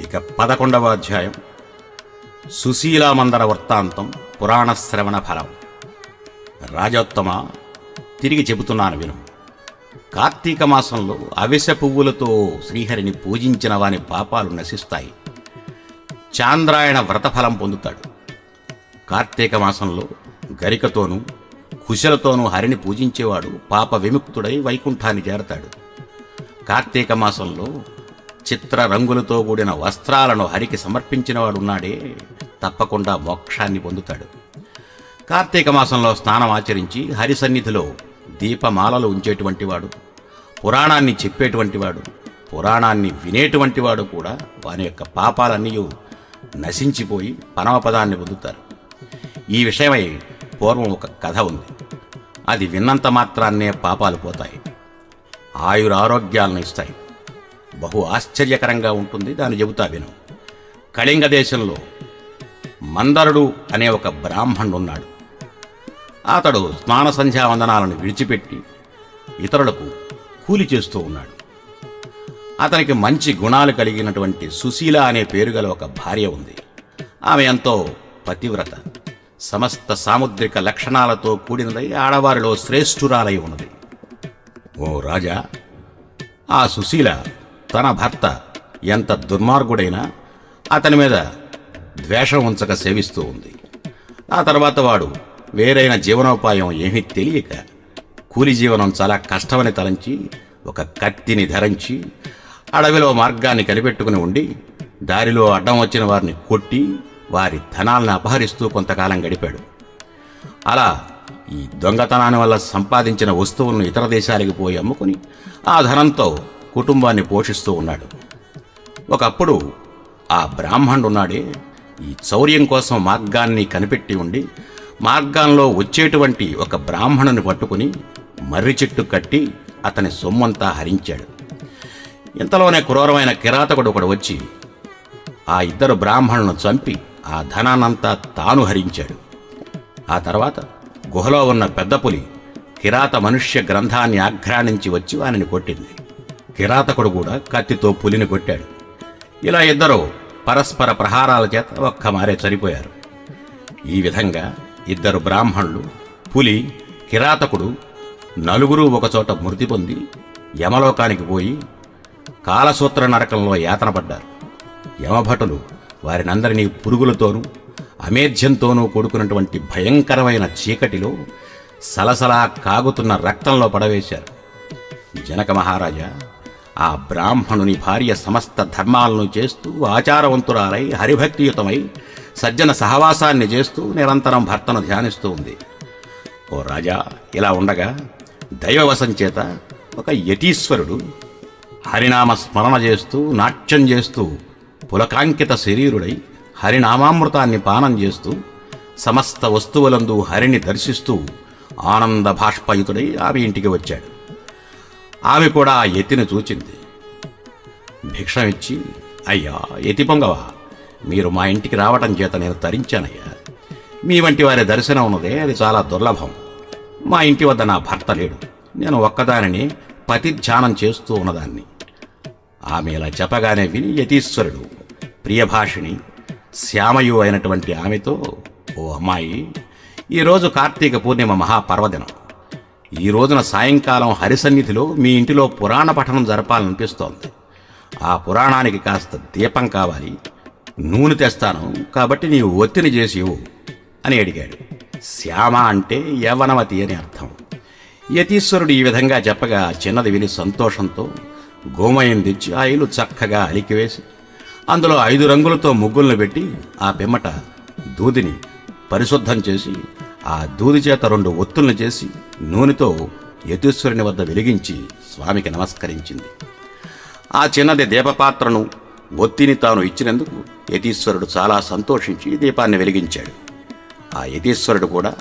ఇక పదకొండవ అధ్యాయం. సుశీలామందర వృత్తాంతం పురాణ శ్రవణ ఫలం. రాజోత్తమ తిరిగి చెబుతున్నాను విను. కార్తీక మాసంలో అవిశ పువ్వులతో శ్రీహరిని పూజించిన వాని పాపాలు నశిస్తాయి. చాంద్రాయణ వ్రతఫలం పొందుతాడు. కార్తీక మాసంలో గరికతోనూ కుశలతోనూ హరిని పూజించేవాడు పాప విముక్తుడై వైకుంఠాన్ని చేరతాడు. కార్తీక మాసంలో చిత్ర రంగులతో కూడిన వస్త్రాలను హరికి సమర్పించినవాడున్నాడే తప్పకుండా మోక్షాన్ని పొందుతాడు. కార్తీక మాసంలో స్నానం ఆచరించి హరి సన్నిధిలో దీపమాలలు ఉంచేటువంటి వాడు పురాణాన్ని చెప్పేటువంటి వాడు పురాణాన్ని వినేటువంటి వాడు కూడా వాని యొక్క పాపాలన్నీ నశించిపోయి పరమపదాన్ని పొందుతారు. ఈ విషయమై పూర్వం ఒక కథ ఉంది. అది విన్నంత మాత్రాన్నే పాపాలు పోతాయి. ఆయురారోగ్యాలను ఇస్తాయి. బహు ఆశ్చర్యకరంగా ఉంటుంది. దాన్ని చెబుతా విను. కళింగ దేశంలో మందరుడు అనే ఒక బ్రాహ్మణుడు ఉన్నాడు అతడు స్నాన సంధ్యావందనాలను విడిచిపెట్టి ఇతరులకు కూలి చేస్తూ ఉన్నాడు. అతనికి మంచి గుణాలు కలిగినటువంటి సుశీల అనే పేరు గల ఒక భార్య ఉంది. ఆమె ఎంతో పతివ్రత సమస్త సాముద్రిక లక్షణాలతో కూడినదై ఆడవారిలో శ్రేష్ఠురాలై ఉన్నది. ఓ రాజా ఆ సుశీల తన భర్త ఎంత దుర్మార్గుడైనా అతని మీద ద్వేషం ఉంచక సేవిస్తూ ఉంది. ఆ తర్వాత వాడు వేరైన జీవనోపాయం ఏమీ తెలియక కూలి జీవనం చాలా కష్టమని తలంచి ఒక కత్తిని ధరించి అడవిలో మార్గాన్ని కనిపెట్టుకుని ఉండి దారిలో అడ్డం వచ్చిన వారిని కొట్టి వారి ధనాలను అపహరిస్తూ కొంతకాలం గడిపాడు. అలా ఈ దొంగతనాన్ని వల్ల సంపాదించిన వస్తువులను ఇతర దేశాలకు పోయి అమ్ముకుని ఆ ధనంతో కుటుంబాన్ని పోషిస్తూ ఉన్నాడు. ఒకప్పుడు ఆ బ్రాహ్మణుడు ఉన్నాడే ఈ చౌర్యం కోసం మార్గాన్ని కనిపెట్టి ఉండి మార్గంలో వచ్చేటువంటి ఒక బ్రాహ్మణుని పట్టుకుని మర్రి చెట్టు కట్టి అతని సొమ్మంతా హరించాడు. ఇంతలోనే క్రూరమైన కిరాతకుడు ఒకడు వచ్చి ఆ ఇద్దరు బ్రాహ్మణులను చంపి ఆ ధనాన్నంతా తాను హరించాడు. ఆ తర్వాత గుహలో ఉన్న పెద్ద పులి కిరాత మనుష్య గ్రంథాన్ని ఆఘ్రాణించి వచ్చి వానిని కొట్టింది. కిరాతకుడు కూడా కత్తితో పులిని కొట్టాడు. ఇలా ఇద్దరు పరస్పర ప్రహారాల చేత ఒక్క మారే చనిపోయారు. ఈ విధంగా ఇద్దరు బ్రాహ్మణులు పులి కిరాతకుడు నలుగురు ఒకచోట మృతి పొంది యమలోకానికి పోయి కాలసూత్ర నరకంలో యాతన పడ్డారు యమభటులు వారినందరినీ పురుగులతోనూ అమేధ్యంతోనూ కూడుకున్నటువంటి భయంకరమైన చీకటిలో సలసలా కాగుతున్న రక్తంలో పడవేశారు. జనక మహారాజా ఆ బ్రాహ్మణుని భార్య సమస్త ధర్మాలను చేస్తూ ఆచారవంతురాలై హరిభక్తియుతమై సజ్జన సహవాసాన్ని చేస్తూ నిరంతరం భర్తను ధ్యానిస్తూ ఉంది. ఓ రాజా ఇలా ఉండగా దైవవశం చేత ఒక యతీశ్వరుడు హరినామ స్మరణ చేస్తూ నాట్యం చేస్తూ పులకాంకిత శరీరుడై హరినామామృతాన్ని పానం చేస్తూ సమస్త వస్తువులందు హరిని దర్శిస్తూ ఆనంద భాష్పయుతుడై ఆమె ఇంటికి వచ్చాడు. ఆమె కూడా ఆ ఎత్తిని చూచింది. భిక్షం ఇచ్చి అయ్యా ఎతి పొంగవా? మీరు మా ఇంటికి రావటం చేత నేను తరించానయ్యా. మీ వంటి వారి దర్శనం ఉన్నదే అది చాలా దుర్లభం. మా ఇంటి వద్ద నా భర్త లేడు. నేను ఒక్కదానిని పతి ధ్యానం చేస్తూ ఉన్నదాన్ని. ఆమె ఇలా చెప్పగానే విని యతీశ్వరుడు ప్రియభాషిణి శ్యామయు అయినటువంటి ఆమెతో ఓ అమ్మాయి ఈరోజు కార్తీక పూర్ణిమ మహాపర్వదినం. ఈ రోజున సాయంకాలం హరిసన్నిధిలో మీ ఇంటిలో పురాణ పఠనం జరపాలనిపిస్తోంది. ఆ పురాణానికి కాస్త దీపం కావాలి. నూనె తెస్తాను. కాబట్టి నీవు ఒత్తిడి చేసి ఇవ్వు అని అడిగాడు. శ్యామ అంటే యవనవతి అని అర్థం. యతీశ్వరుడు ఈ విధంగా చెప్పగా చిన్నది విని సంతోషంతో గోమయం తెచ్చి ఆ ఇల్లు చక్కగా అలికివేసి అందులో ఐదు రంగులతో ముగ్గులను పెట్టి ఆ పిమ్మట దూదిని పరిశుద్ధం చేసి ఆ దూది చేత రెండు ఒత్తులను చేసి నూనెతో యతీశ్వరుని వద్ద వెలిగించి స్వామికి నమస్కరించింది. ఆ చిన్నది దీపపాత్రను ఒత్తిని తాను ఇచ్చినందుకు యతీశ్వరుడు చాలా సంతోషించి దీపాన్ని వెలిగించాడు. ఆ యతీశ్వరుడు కూడా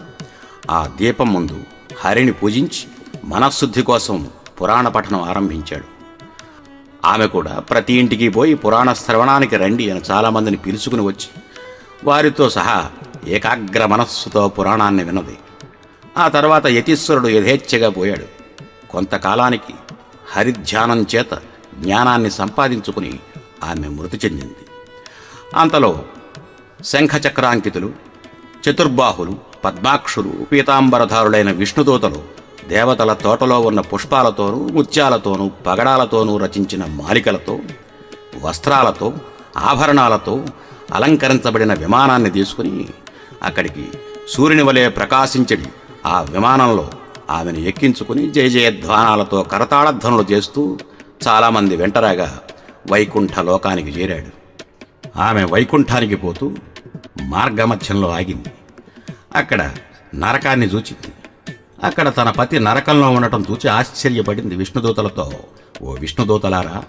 ఆ దీపం ముందు హరిని పూజించి మనశుద్ధి కోసం పురాణ పఠనం ఆరంభించాడు. ఆమె కూడా ప్రతి ఇంటికి పోయి పురాణ శ్రవణానికి రండి అని చాలామందిని పిలుచుకుని వచ్చి వారితో సహా ఏకాగ్ర మనస్సుతో పురాణాన్ని విన్నది. ఆ తర్వాత యతీశ్వరుడు యథేచ్ఛగా పోయాడు. కొంతకాలానికి హరిధ్యానం చేత జ్ఞానాన్ని సంపాదించుకుని ఆమె మృతి చెందింది. అంతలో శంఖచక్రాంకితులు చతుర్బాహులు పద్మాక్షులు పీతాంబరధారులైన విష్ణుదూతలు దేవతల తోటలో ఉన్న పుష్పాలతోనూ ముత్యాలతోనూ పగడాలతోనూ రచించిన మాలికలతో వస్త్రాలతో ఆభరణాలతో అలంకరించబడిన విమానాన్ని తీసుకుని అక్కడికి సూర్యుని వలె ప్రకాశించడి ఆ విమానంలో ఆమెను ఎక్కించుకుని జయజయధ్వానాలతో కరతాళధ్వనులు చేస్తూ చాలామంది వెంటరాగా వైకుంఠ లోకానికి చేరాడు. ఆమె వైకుంఠానికి పోతూ మార్గమధ్యంలో ఆగింది. అక్కడ నరకాన్ని చూచింది. అక్కడ తన పతి నరకంలో ఉండటం చూచి ఆశ్చర్యపడింది విష్ణుదూతలతో. ఓ విష్ణుదూతలారా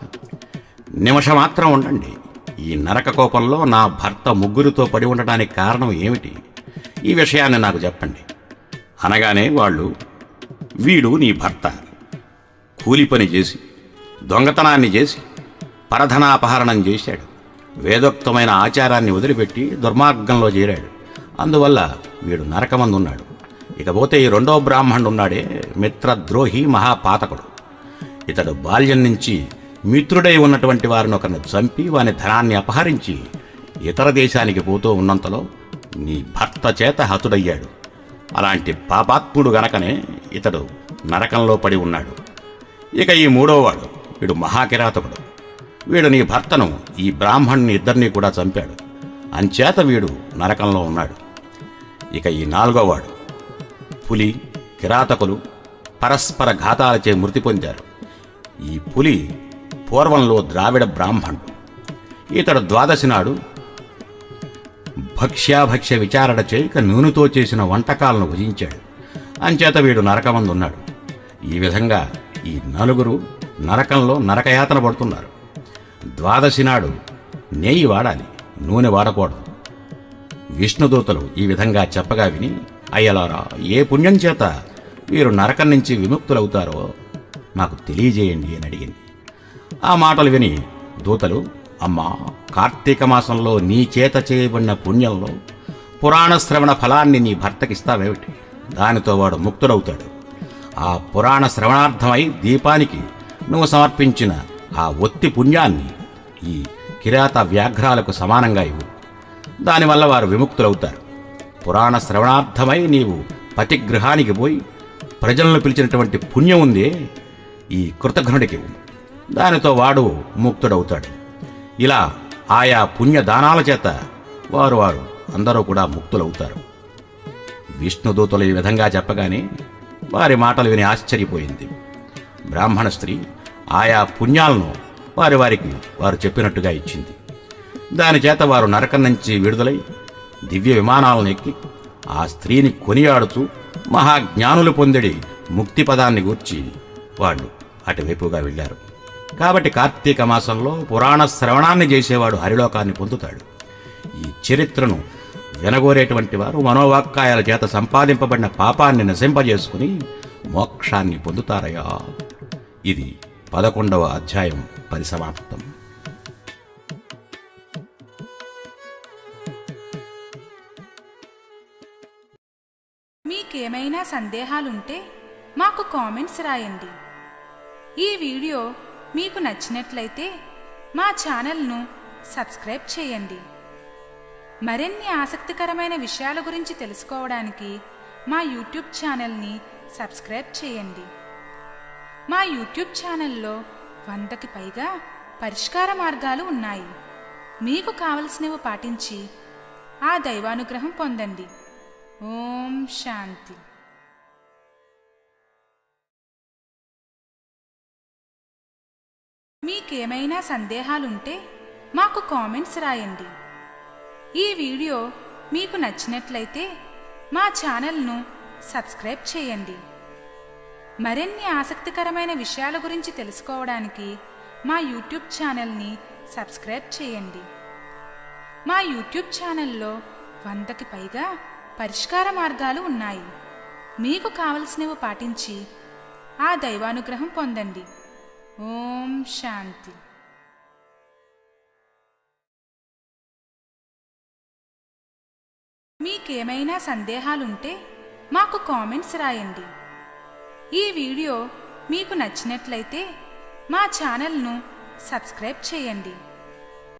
నిమిషమాత్రం ఉండండి. ఈ నరక కోపంలో నా భర్త ముగ్గురితో పడి ఉండటానికి కారణం ఏమిటి? ఈ విషయాన్ని నాకు చెప్పండి. అనగానే వాళ్ళు వీడు నీ భర్త. కూలి పని చేసి దొంగతనాన్ని చేసి పరధనాపహరణం చేశాడు. వేదోక్తమైన ఆచారాన్ని వదిలిపెట్టి దుర్మార్గంలో చేరాడు. అందువల్ల వీడు నరకమందున్నాడు. ఇకపోతే ఈ రెండో బ్రాహ్మణుడున్నాడే మిత్రద్రోహి మహాపాతకుడు. ఇతడు బాల్యం నుంచి మిత్రుడై ఉన్నటువంటి వారిని ఒకరిని చంపి వాని ధనాన్ని అపహరించి ఇతర దేశానికి పోతూ ఉన్నంతలో నీ భర్త చేత హతుడయ్యాడు. అలాంటి పాపాత్ముడు గనకనే ఇతడు నరకంలో పడి ఉన్నాడు. ఇక ఈ మూడోవాడు వీడు మహాకిరాతకుడు. వీడు నీ భర్తను ఈ బ్రాహ్మణుని ఇద్దరినీ కూడా చంపాడు. అంచేత వీడు నరకంలో ఉన్నాడు. ఇక ఈ నాలుగోవాడు పులి కిరాతకులు పరస్పర ఘాతాలచే మృతి పొందారు. ఈ పులి పూర్వంలో ద్రావిడ బ్రాహ్మణుడు ఇతడు ద్వాదశి నాడు భక్ష్యాభక్ష్య విచారణ చేయక నూనెతో చేసిన వంటకాలను భుజించాడు. అంచేత వీడు నరకమందున్నాడు. ఈ విధంగా ఈ నలుగురు నరకంలో నరకయాతన పడుతున్నారు. ద్వాదశి నాడు నెయ్యి వాడాలి నూనె వాడకూడదు. విష్ణుదూతలు ఈ విధంగా చెప్పగా విని అయ్యలారా ఏ పుణ్యం చేత వీరు నరకం నుంచి విముక్తులవుతారో నాకు తెలియజేయండి అని అడిగింది. ఆ మాటలు విని దూతలు అమ్మా కార్తీక మాసంలో నీ చేత చేయబడిన పుణ్యంలో పురాణ శ్రవణ ఫలాన్ని నీ భర్తకిస్తావేమిటి దానితో వాడు ముక్తుడవుతాడు. ఆ పురాణ శ్రవణార్థమై దీపానికి నువ్వు సమర్పించిన ఆ ఒత్తి పుణ్యాన్ని ఈ కిరాత వ్యాఘ్రాలకు సమానంగా ఇవ్వు. దానివల్ల వారు విముక్తులవుతారు. పురాణ శ్రవణార్థమై నీవు పతిగృహానికి పోయి ప్రజలను పిలిచినటువంటి పుణ్యం ఉందే ఈ కృతఘ్నుడికి ఇవ్వు. దానితో వాడు ముక్తుడవుతాడు. ఇలా ఆయా పుణ్య దానాల చేత వారు వారు అందరూ కూడా ముక్తులవుతారు. విష్ణుదూతలు ఈ విధంగా చెప్పగానే వారి మాటలు విని ఆశ్చర్యపోయింది. బ్రాహ్మణ స్త్రీ ఆయా పుణ్యాలను వారి వారికి వారు చెప్పినట్టుగా ఇచ్చింది. దాని చేత వారు నరకం నుంచి విడుదలై దివ్య విమానాలను ఎక్కి ఆ స్త్రీని కొనియాడుతూ మహాజ్ఞానులు పొందిడి ముక్తి పదాన్ని గూర్చి వాళ్ళు అటువైపుగా వెళ్ళారు. కాబట్టి కార్తీక మాసంలో పురాణ శ్రవణాన్ని చేసేవాడు హరిలోకాన్ని పొందుతాడు. ఈ చరిత్రను వినగోరేటువంటి వారు మనోవాక్కాయాల చేత సంపాదింపబడిన పాపాన్ని నశింపజేసుకుని మోక్షాన్ని పొందుతారయా ఇది పదకొండవ అధ్యాయం పరిసమాప్తం మీకేమైనా సందేహాలుంటే మాకు కామెంట్స్ రాయండి. ఈ వీడియో మీకు నచ్చినట్లయితే మా ఛానల్ను సబ్స్క్రైబ్ చేయండి. మరిన్ని ఆసక్తికరమైన విషయాల గురించి తెలుసుకోవడానికి మా యూట్యూబ్ ఛానల్ని సబ్స్క్రైబ్ చేయండి. మా యూట్యూబ్ ఛానల్లో వందకి పైగా పరిష్కార మార్గాలు ఉన్నాయి. మీకు కావలసినవి పాటించి ఆ దైవానుగ్రహం పొందండి. ఓం శాంతి. మీకేమైనా సందేహాలుంటే మాకు కామెంట్స్ రాయండి. ఈ వీడియో మీకు నచ్చినట్లయితే మా ఛానల్ను సబ్స్క్రైబ్ చేయండి. మరిన్ని ఆసక్తికరమైన విషయాల గురించి తెలుసుకోవడానికి మా యూట్యూబ్ ఛానల్ని సబ్స్క్రైబ్ చేయండి. మా యూట్యూబ్ ఛానల్లో వందకి పైగా పరిష్కార మార్గాలు ఉన్నాయి. మీకు కావలసినవి పాటించి ఆ దైవానుగ్రహం పొందండి. ఓం శాంతి. మీకేమైనా సందేహాలుంటే మాకు కామెంట్స్ రాయండి. ఈ వీడియో మీకు నచ్చినట్లయితే మా ఛానల్ను సబ్స్క్రైబ్ చేయండి.